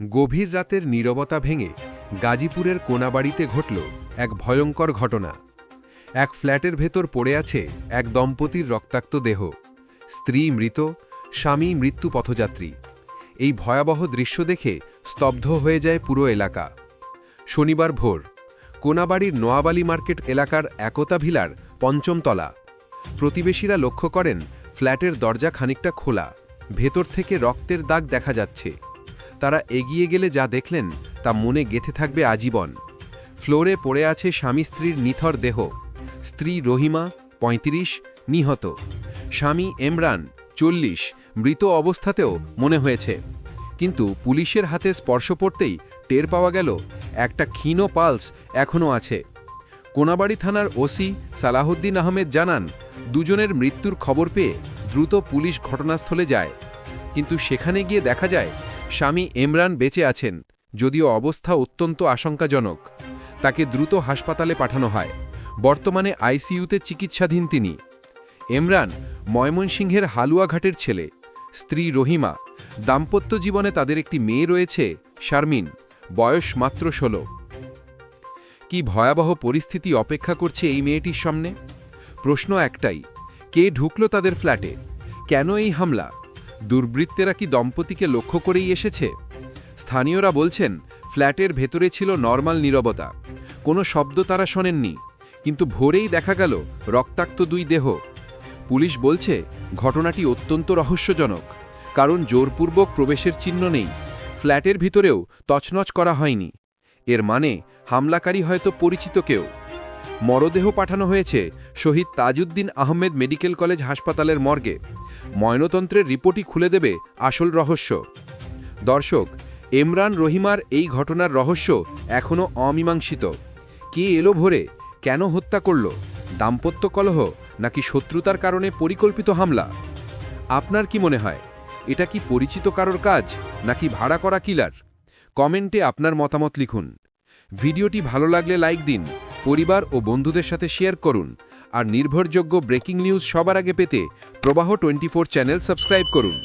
গভীর রাতের নীরবতা ভেঙে গাজীপুরের কোনাবাড়িতে ঘটল এক ভয়ঙ্কর ঘটনা। এক ফ্ল্যাটের ভেতর পড়ে আছে এক দম্পতির রক্তাক্ত দেহ। স্ত্রী মৃত, স্বামী মৃত্যু পথযাত্রী। এই ভয়াবহ দৃশ্য দেখে স্তব্ধ হয়ে যায় পুরো এলাকা। শনিবার ভোর, কোনাবাড়ির নোয়াবালি মার্কেট এলাকার একতা ভিলার পঞ্চমতলা প্রতিবেশীরা লক্ষ্য করেন ফ্ল্যাটের দরজা খানিকটা খোলা। ভেতর থেকে রক্তের দাগ দেখা যাচ্ছে। তারা এগিয়ে গেলে যা দেখলেন, তা মনে গেথে থাকবে আজীবন। ফ্লোরে পড়ে আছে স্বামী স্ত্রীর নিথর দেহ। স্ত্রী রহিমা ৩৫ নিহত। স্বামী এমরান চল্লিশ, মৃত অবস্থাতেও মনে হয়েছে। কিন্তু পুলিশের হাতে স্পর্শ পড়তেই টের পাওয়া গেল, একটা ক্ষীণ পালস এখনও আছে। কোনাবাড়ি থানার ওসি সালাহুদ্দিন আহমেদ জানান, দুজনের মৃত্যুর খবর পেয়ে দ্রুত পুলিশ ঘটনাস্থলে যায়। কিন্তু সেখানে গিয়ে দেখা যায় স্বামী এমরান বেঁচে আছেন, যদিও অবস্থা অত্যন্ত আশঙ্কাজনক। তাকে দ্রুত হাসপাতালে পাঠানো হয়। বর্তমানে আইসিইউতে চিকিৎসাধীন তিনি। এমরান ময়মনসিংহের হালুয়াঘাটের ছেলে, স্ত্রী রহিমা। দাম্পত্য জীবনে তাদের একটি মেয়ে রয়েছে, শারমিন। বয়স মাত্র ষোলো। কি ভয়াবহ পরিস্থিতি অপেক্ষা করছে এই মেয়েটির সামনে? প্রশ্ন একটাই, কে ঢুকল তাদের ফ্ল্যাটে? কেন এই হামলা? দুর্বৃত্তেরা কি দম্পতিকে লক্ষ্য করেই এসেছে? স্থানীয়রা বলছেন, ফ্ল্যাটের ভেতরে ছিল নর্মাল নীরবতা। কোনো শব্দ তারা শোনেননি, কিন্তু ভোরেই দেখা গেল রক্তাক্ত দুই দেহ। পুলিশ বলছে, ঘটনাটি অত্যন্ত রহস্যজনক, কারণ জোরপূর্বক প্রবেশের চিহ্ন নেই। ফ্ল্যাটের ভিতরেও তছনছ করা হয়নি। এর মানে হামলাকারী হয়তো পরিচিত কেউ। মরদেহ পাঠানো হয়েছে শহীদ তাজউদ্দিন আহমেদ মেডিকেল কলেজ হাসপাতালের মর্গে। ময়নতন্ত্রের রিপোর্টই খুলে দেবে আসল রহস্য। দর্শক এমরান রহিমার এই ঘটনার রহস্য এখনও অমীমাংসিত। কে এলো ভোরে? কেন হত্যা করল? দাম্পত্য কলহ নাকি শত্রুতার কারণে পরিকল্পিত হামলা? আপনার কি মনে হয়? এটা কি পরিচিত কারোর কাজ নাকি ভাড়া করা কিলার? কমেন্টে আপনার মতামত লিখুন। ভিডিওটি ভালো লাগলে লাইক দিন পরিবার ও বন্ধুদের সাথে শেয়ার করুন আর নির্ভরযোগ্য ব্রেকিং নিউজ সবার আগে পেতে প্রবাহ টোয়েন্টি চ্যানেল সাবস্ক্রাইব করুন।